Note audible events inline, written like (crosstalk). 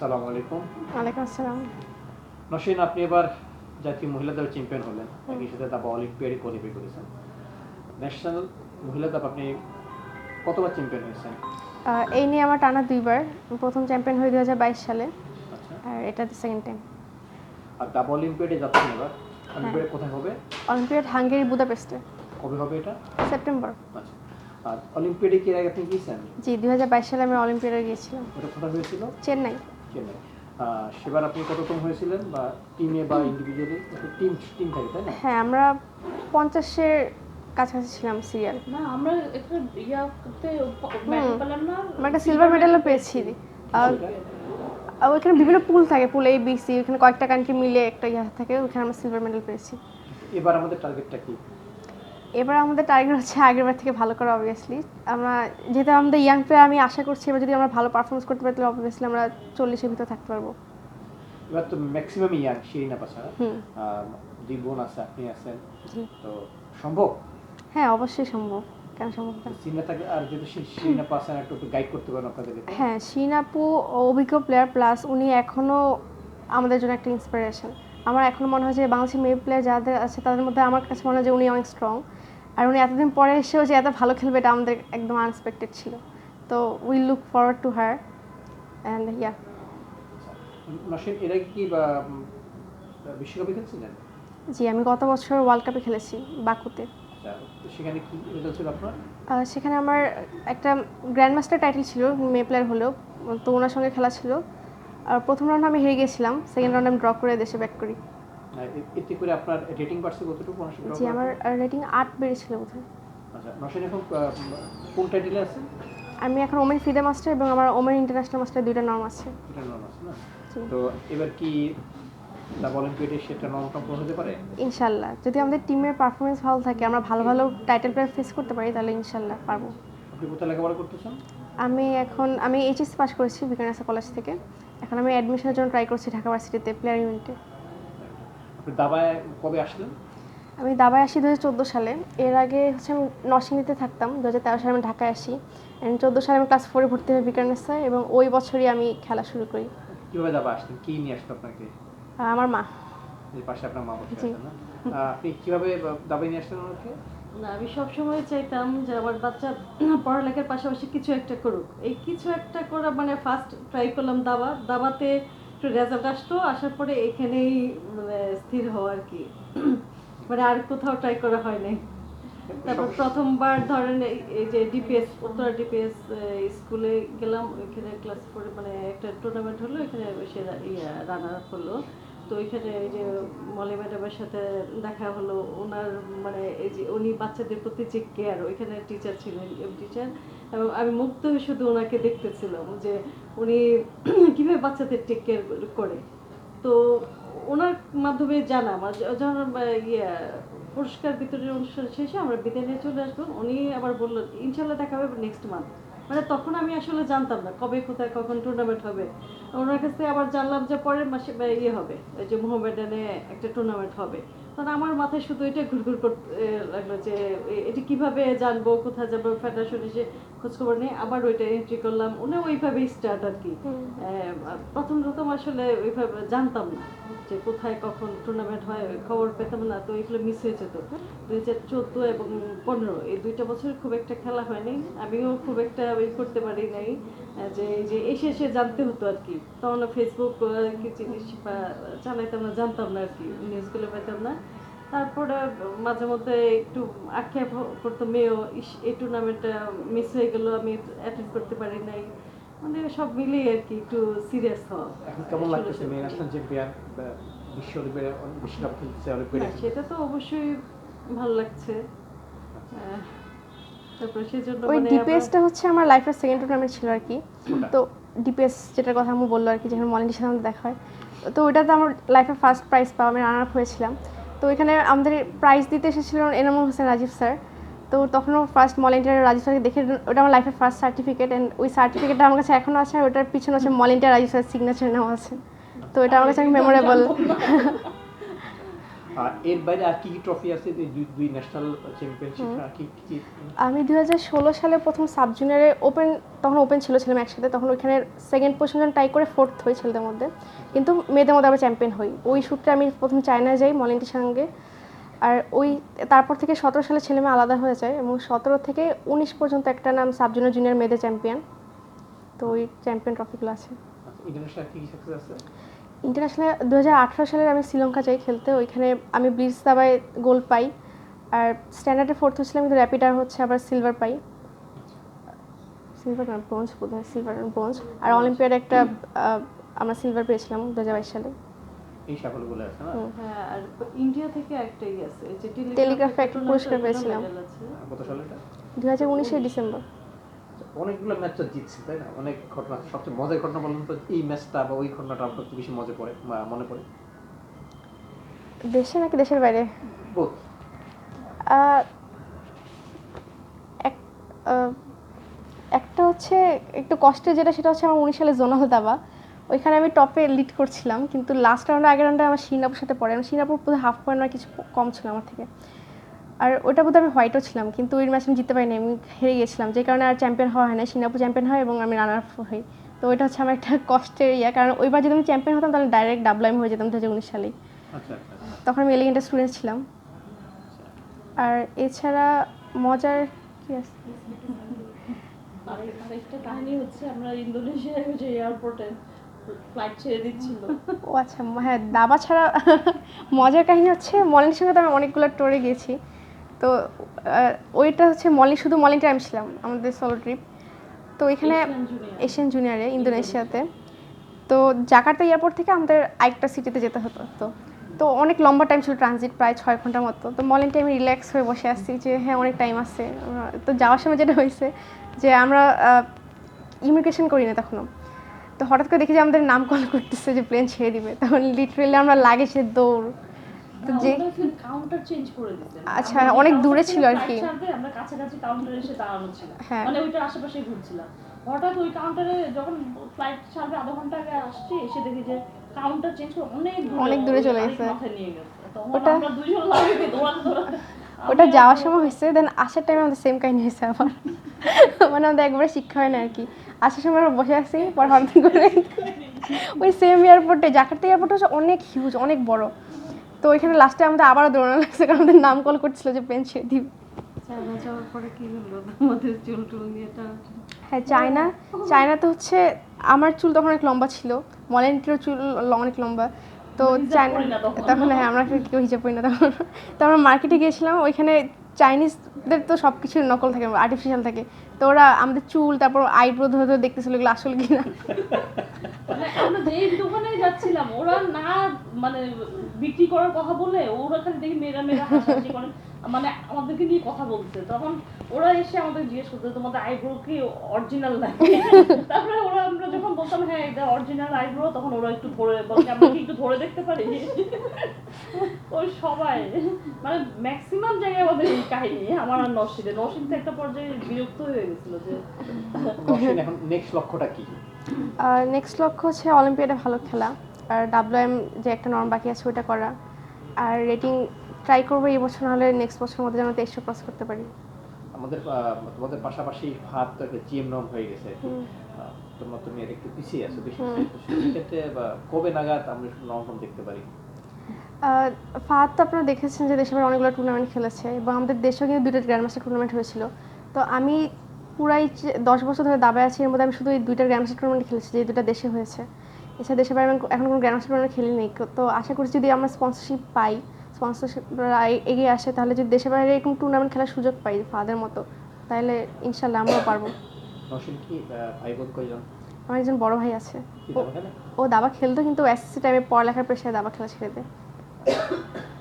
আসসালামু আলাইকুম। ওয়ালাইকুম আসসালাম। নসীন আপনি এবার জাতীয় মহিলা দল চ্যাম্পিয়ন হলেন। একই সাথে দাবা অলিম্পিয়াডে কোয়ালিফাই করেছেন। ন্যাশনাল মহিলা দাবা আপনি কতবার চ্যাম্পিয়ন হয়েছেন? এই নিয়ে আমার টানা দুইবার। প্রথম চ্যাম্পিয়ন হই দু সালে। আচ্ছা। আর এটা সেকেন্ড টাইম আর দাবা অলিম্পিয়াডে যাচ্ছেন এবার। অলিম্পিয়াডে কোথায় হবে? অলিম্পিয়াড হাঙ্গেরি বুদাপেস্টে। কবে হবে এটা? সেপ্টেম্বর। আচ্ছা। আর অলিম্পিয়াডে কি আগে আপনি গিয়েছেন? জি দু হাজার বাইশ সালে আমি অলিম্পিয়াডে গিয়েছিলাম। ওটা কোথায় হয়েছিল? চেন্নাই। আহ, সেবার আপনি কততম হয়েছিলেন বা টিমে বা ইন্ডিভিজুয়ালি টিম টিম থাকে তাই না? হ্যাঁ আমরা পঞ্চাশের কাছাকাছি ছিলাম সিরিয়াল না আমরা এখানে ইয়া করতে মেডেল পেলাম না। আমরা একটা সিলভার মেডেলও পেয়েছি। আর আর ওইখানে বিভিন্ন পুল থাকে পুল এ বি সি ওইখানে কয়েকটা কান্ট্রি মিলে একটা ইয়া থাকে ওইখানে আমরা সিলভার মেডেল পেয়েছি। এবার আমাদের টার্গেটটা কি? এবার আমাদের টার্গেট হচ্ছে আগেরবার থেকে ভালো করা অবভিয়াসলি আমরা যেহেতু আমাদের ইয়াং প্লেয়ার আমি আশা করছি এবার যদি আমরা ভালো পারফরমেন্স করতে পারি তাহলে অবভিয়াসলি আমরা চল্লিশের ভিতরে থাকতে পারব। এবার তো ম্যাক্সিমাম ইয়াং শিরিনা পাশা দুই বোন আছে আপনি আছেন। তো সম্ভব? হ্যাঁ অবশ্যই সম্ভব। কেন সম্ভব না? সিনে আর যদি শিরিনা পাশা একটু একটু গাইড করতে পারেন আপনাদেরকে হ্যাঁ শিন অভিজ্ঞ প্লেয়ার প্লাস উনি এখনও আমাদের জন্য একটা ইন্সপিরেশন আমার এখন মনে হয় যে বাংলাদেশের মেয়ে প্লেয়ার যাদের আছে তাদের মধ্যে আমার কাছে মনে হয় যে উনি অনেক স্ট্রং আর উনি এতদিন পরে এসেও যে এত ভালো খেলবে এটা আমাদের একদম আনএক্সপেক্টেড ছিল। তো we look forward to her and yeah এর আগে কি বিশ্বকাপে খেলছিলেন? জি আমি গত বছর ওয়ার্ল্ড কাপে খেলেছি বাকুতে। আচ্ছা সেখানে কি রেজাল্ট ছিল আপনার? সেখানে আমার একটা গ্র্যান্ড মাস্টার টাইটেল ছিল মেয়ে প্লেয়ার হলেও তো ওনার সঙ্গে খেলা ছিল। আর প্রথম রাউন্ড আমি হেরে গেছিলাম সেকেন্ড রাউন্ড আমি ড্র করে দেশে ব্যাক করি। এতে করে আপনার রেটিং বাড়ছে কতটুকু? জি আমার রেটিং আট বেড়েছিল বোধহয়। আচ্ছা নসীন এখন কোন টাইটেলে আছে আমি এখন ওমেন ফিদে মাস্টার এবং আমার ওমেন ইন্টারন্যাশনাল মাস্টার দুইটা নর্ম আছে। এটা নন আছে না? তো এবার কি অলিম্পিয়াডে সেটা হতে পারে? ইনশাল্লাহ। যদি আমাদের টিমের পারফরমেন্স ভালো থাকে আমরা ভালো ভালো টাইটেল প্লেয়ার ফেস করতে পারি তাহলে ইনশাল্লাহ পারব। আপনি কোথায় লেখাপড়া করতেছেন? আমি এখন আমি এইচএস পাস করেছি বিকানেসা কলেজ থেকে। এখন আমি অ্যাডমিশনের জন্য ট্রাই করছি ঢাকা ভার্সিটিতে প্লেয়ার ইউনিটে দাবায় কবে আসলেন? আমি দাবায় আসি দু হাজার সালে। এর আগে হচ্ছে আমি নরসিংদীতে থাকতাম দু হাজার তেরো সালে আমি ঢাকায় আসি। অ্যান্ড চোদ্দ সালে আমি ক্লাস ফোরে ভর্তি হই বিকানেসায় এবং ওই বছরই আমি খেলা শুরু করি। কীভাবে দাবা আসলেন? কি নিয়ে আসতো আপনাকে? আমার মা। এই পাশে আপনার মা বসে আছেন আপনি কীভাবে দাবাই নিয়ে আসলেন ওনাকে? না আমি সবসময় চাইতাম যে আমার বাচ্চা পড়ালেখার পাশাপাশি কিছু একটা করুক। এই কিছু একটা করা মানে ফার্স্ট ট্রাই করলাম দাবা। দাবাতে একটু রেজাল্ট আসতো আসার পরে এখানেই মানে স্থির হওয়া আর কি। (coughs) মানে আর কোথাও ট্রাই করা হয় নাই তারপর প্রথমবার ধরেন এই- যে ডিপিএস উত্তরা ডিপিএস স্কুলে গেলাম ওইখানে ক্লাস ফোরে মানে একটা টুর্নামেন্ট হলো এখানে সে রানার আপ হলো। তো ওইখানে এই যে মলি ম্যাডামের সাথে দেখা হলো ওনার মানে এই যে উনি বাচ্চাদের প্রতি যে কেয়ার ওইখানে টিচার ছিলেন টিচার আমি মুগ্ধ হয়ে শুধু ওনাকে দেখতেছিলাম যে উনি কীভাবে বাচ্চাদের টেক কেয়ার করে। তো ওনার মাধ্যমে জানা যখন ইয়ে পুরস্কার বিতরণের অনুষ্ঠান শেষে আমরা বিদায় নিয়ে চলে আসব উনি আবার বললেন, ইনশাল্লাহ দেখা হবে নেক্সট মান্থ মানে তখন আমি আসলে জানতাম না কবে, কোথায়, কখন টুর্নামেন্ট হবে। ওনার কাছ আবার জানলাম যে পরের মাসে ইয়ে হবে ওই যে মোহামেডানে একটা টুর্নামেন্ট হবে। তখন আমার মাথায় শুধু এটা ঘুরঘুর করতে লাগল যে এটা কীভাবে জানব, কোথায় যাব ফেডারেশন এসে খোঁজখবর নিয়ে আবার ওইটা এন্ট্রি করলাম। উনি ওইভাবেই স্টার্ট আর কি। প্রথম প্রথম আসলে ওইভাবে জানতাম না যে কোথায় কখন টুর্নামেন্ট হয় খবর পেতাম না তো এগুলো মিস হয়ে যেত দুই হাজার চোদ্দ এবং পনেরো এই দুইটা বছর খুব একটা খেলা হয়নি। আমিও খুব একটা ওই করতে পারি নাই যে যে এসে এসে জানতে হতো আর কি। তখন ফেসবুক কি জিনিস বা চালাইতাম না জানতাম না আর কি নিউজগুলো পেতাম না। তারপরে মাঝে মধ্যে একটু আক্ষেপ করতো মেয়েও ইস এই টুর্নামেন্টটা মিস হয়ে গেল আমি অ্যাটেন্ড করতে পারি নাই। মানে সব মিলিয়ে আর কি একটু সিরিয়াস হওয়া। এখন কেমন লাগতেছে সেটা। মেয়ে ন্যাশনাল চ্যাম্পিয়ন বিশ্ব বিশ্বকাপ খেলতেছে অলিম্পিয়াডে সেটা তো অবশ্যই ভালো লাগছে। ওই মানে ডিপিএসটা হচ্ছে আমার লাইফের সেকেন্ড টুর্নামেন্ট ছিল আর কি। তো ডিপিএস যেটার কথা আমি বলল আর কি যেখানে মলিনীর সাথে দেখা হয়। তো ওইটাতে আমার লাইফের ফার্স্ট প্রাইজ পাওয়া আমি রানার আপ হয়েছিলাম। তো এখানে আমাদের প্রাইজ দিতে এসেছিলেন এনামুল হোসেন রাজীব স্যার তো তখনও ফার্স্ট মলিন্টার রাজীব স্যারকে দেখে ওটা আমার লাইফের ফার্স্ট সার্টিফিকেট অ্যান্ড ওই সার্টিফিকেটটা আমার কাছে এখনও আছে আর ওটার পিছনে হচ্ছে মলিন্টার রাজীব স্যার সিগনেচার নেওয়া আছে। তো এটা আমার কাছে মেমোরেবল (laughs) আর এর বাইরে আর কি কি ট্রফি আছে দুই ন্যাশনাল চ্যাম্পিয়নশিপ আর কি কি? আমি সালে প্রথম সাব জুনিয়রে ওপেন তখন ওপেন ছিল ছিলাম একসাথে তখন ওইখানে সেকেন্ড পজিশন টাই করে ফোর্থ হই ছেলেদের মধ্যে। কিন্তু মেয়েদের মধ্যে আবার চ্যাম্পিয়ন হই। ওই সূত্রে আমি প্রথম চায়না যাই মলিন্টির সঙ্গে। আর ওই তারপর থেকে সতেরো সালে ছেলে মেয়ে আলাদা হয়ে যায় এবং সতেরো থেকে উনিশ পর্যন্ত একটা নাম সাব জুনিয়র জুনিয়র মেয়েদের চ্যাম্পিয়ন তো ওই চ্যাম্পিয়ন ট্রফিগুলো আছে। ইন্টারন্যাশনাল কি কি সাকসেস আছে? ইন্টারন্যাশনাল দু সালের আমি শ্রীলঙ্কা যাই খেলতে ওইখানে আমি ব্লিজ দাবায় গোল্ড পাই। আর স্ট্যান্ডার্ডে ফোর্থ হচ্ছিলাম কিন্তু র্যাপিডার হচ্ছে আবার সিলভার পাই। সিলভার ব্রোঞ্জ বোধ হয় সিলভার ব্রোঞ্জ আর অলিম্পিয়াডে একটা আমরা সিলভার পেয়েছিলাম দু সালে। এই সাফল্যগুলো আছে না? হ্যাঁ আর ইন্ডিয়া থেকে একটাই আছে যে টেলিগ্রাফে একটা পুরস্কার পেয়েছিলাম। কত সালে এটা দু হাজার উনিশের ডিসেম্বর। অনেকগুলো ম্যাচ তো জিতছি তাই না? অনেক ঘটনা সবচেয়ে মজার ঘটনা বলুন তো এই ম্যাচটা বা ওই ঘটনাটা আপনার বেশি মজা পড়ে মনে পড়ে? দেশে নাকি দেশের বাইরে? একটা হচ্ছে একটু কষ্টের যেটা সেটা হচ্ছে আমার উনিশ সালে জোনাল দাবা ওইখানে আমি টপে লিড করছিলাম কিন্তু লাস্ট রাউন্ডে আগের রাউন্ডে আমার সিঙ্গাপুর সাথে পড়ে আমি সিঙ্গাপুর পুরো হাফ পয়েন্ট কিছু কম ছিল আমার থেকে। আর ওটা বোধহয় আমি হোয়াইটও ছিলাম কিন্তু ওই ম্যাচ আমি জিততে পারিনি আমি হেরে গেছিলাম। যে কারণে আর চ্যাম্পিয়ন হওয়া হয় না সিঙ্গাপুর চ্যাম্পিয়ন হয় এবং আমি রানার আপ হই। তো ওইটা হচ্ছে আমার একটা কষ্টের ইয়ে কারণ ওইবার যদি আমি চ্যাম্পিয়ন হতাম তাহলে ডাইরেক্ট ডাবল আমি হয়ে যেতাম দু হাজার উনিশ সালেই আচ্ছা আচ্ছা আচ্ছা। তখন আমি এলিগেন্টের স্টুডেন্ট ছিলাম। আর এছাড়া মজার কি আছে? আরেকটা কাহিনী হচ্ছে আমরা ইন্দোনেশিয়ায় যে এয়ারপোর্টে ফ্লাইট ছেড়ে দিচ্ছিল। ও আচ্ছা হ্যাঁ দাবা ছাড়া (laughs) মজার কাহিনী হচ্ছে মলিনের সঙ্গে তো আমি অনেকগুলো টোরে গেছি। তো ওইটা হচ্ছে মলিন শুধু মলিনটা আমি ছিলাম আমাদের সোলো ট্রিপ তো এখানে এশিয়ান জুনিয়রে ইন্দোনেশিয়াতে তো জাকার্তা এয়ারপোর্ট থেকে আমাদের আরেকটা সিটিতে যেতে হতো তো। তো অনেক লম্বা টাইম ছিল ট্রানজিট প্রায় ছয় ঘণ্টার মতো। তো মলিনটা আমি রিল্যাক্স হয়ে বসে আসছি যে হ্যাঁ অনেক টাইম আছে। তো যাওয়ার সময় যেটা হয়েছে যে আমরা ইমিগ্রেশন করি না তখনও। তো হঠাৎ করে দেখি যে আমাদের নাম কল করতেছে যে প্লেন ছেড়ে দিবে। তখন লিটারেলি আমরা লাগেজের দৌড় তো যে কাউন্টার চেঞ্জ করে দিতে আচ্ছা, অনেক দূরে ছিল আর কি। আমরা কাছাকাছি কাউন্টারে এসে দাঁড়ানো ছিল। হ্যাঁ। মানে ওইটার আশেপাশে ঘুরছিলাম। হঠাৎ ওই কাউন্টারে যখন ফ্লাইট ছাড়বে আধা ঘণ্টা আগে আসছি এসে দেখি যে কাউন্টার চেঞ্জ করে অনেক দূরে অনেক দূরে চলে গেছে। ওটা- ওটা যাওয়ার সময় হয়েছে দেন আসার টাইমে আমাদের সেম কাহিনী হয়েছে আবার। মানে আমাদের একবারে শিক্ষা হয় না আর কি। আসার সময় আমরা বসে আছি পর হঠাৎ করে। ওই সেম এয়ারপোর্টে জাকার্তা এয়ারপোর্ট হচ্ছে অনেক হিউজ অনেক বড়। তো ওইখানে লাস্টে আমাদের আবারও দৌড়ানো লাগছে কারণ আমাদের নাম কল করছিল যে প্লেন ছেড়ে দিবে। হ্যাঁ চায়না চায়নাতে হচ্ছে আমার চুল তখন অনেক লম্বা ছিল মলেন্টিরও চুল অনেক লম্বা। তো চায়না তখন। হ্যাঁ আমরা কেউ হিসাব করি না তখন। তো আমরা মার্কেটে গিয়েছিলাম ওইখানে চাইনিজদের তো সব কিছু নকল থাকে আর্টিফিশিয়াল থাকে। তো ওরা আমাদের চুল তারপর আইব্রো ধরে ধরে দেখতেছিল এগুলো আসল কিনা। আমরা যেই দোকানে যাচ্ছিলাম ওরা না মানে বিক্রি করার কথা বলে ওরা খালি দেখি মেয়েরা মেয়েরা হাসাহাসি করে। মানে আমাদেরকে নিয়ে কথা বলছে। তখন ওরা এসে আমাদের জিজ্ঞেস করতো তোমাদের আইব্রো কি অরিজিনাল নাকি তারপরে ওরা আমরা যখন বলতাম হ্যাঁ এটা অরিজিনাল আইব্রো তখন ওরা একটু ধরে বলে আমরা কি একটু ধরে দেখতে পারি? ওই সবাই মানে ম্যাক্সিমাম জায়গায় আমাদের এই কাহিনী আমার আর নসিদে নসিদ তো একটা পর্যায়ে বিরক্ত হয়ে গেছিল যে এখন নেক্সট লক্ষ্যটা কি? আর নেক্সট লক্ষ্য হচ্ছে অলিম্পিয়াডে ভালো খেলা। আর ডাব্লিউএম যে একটা নর্ম বাকি আছে ওইটা করা। আর রেটিং ট্রাই করব এই বছর নাহলে নেক্সট বছরের মধ্যে যেন তেইশশো ক্রস করতে পারি। আমাদের তোমাদের পাশাপাশি ফাহাদ তো একটা জিএম নম হয়ে গেছে তোমরা তুমি একটু পিছিয়ে আছো। বেশি। সেক্ষেত্রে কবে নাগাদ আমরা নরম দেখতে পারি? ফাহাদ তো আপনারা দেখেছেন যে দেশের অনেকগুলো টুর্নামেন্ট খেলেছে এবং আমাদের দেশেও কিন্তু দুইটা গ্র্যান্ড মাস্টার টুর্নামেন্ট হয়েছিল। তো আমি পুরাই দশ বছর ধরে দাবায় আছি এর মধ্যে আমি শুধু এই দুইটা গ্র্যান্ড মাস্টার টুর্নামেন্ট খেলেছি যে দুটা দেশে হয়েছে। এছাড়া দেশের বাইরে এখন কোনো গ্র্যান্ড মাস্টার টুর্নামেন্ট খেলি নেই। তো আশা করছি যদি আমরা স্পন্সরশিপ পাই স্পন্সরশিপরা এগিয়ে আসে তাহলে যদি দেশের বাইরে এরকম টুর্নামেন্ট খেলার সুযোগ পাই ফাদার মতো তাহলে ইনশাল্লাহ আমরাও পারব। আমার একজন বড় ভাই আছে। ও- দাবা ও দাবা খেলতো কিন্তু এসএসসি টাইমে পড়ালেখার প্রেশারে দাবা খেলা ছেড়ে দেয়। (coughs)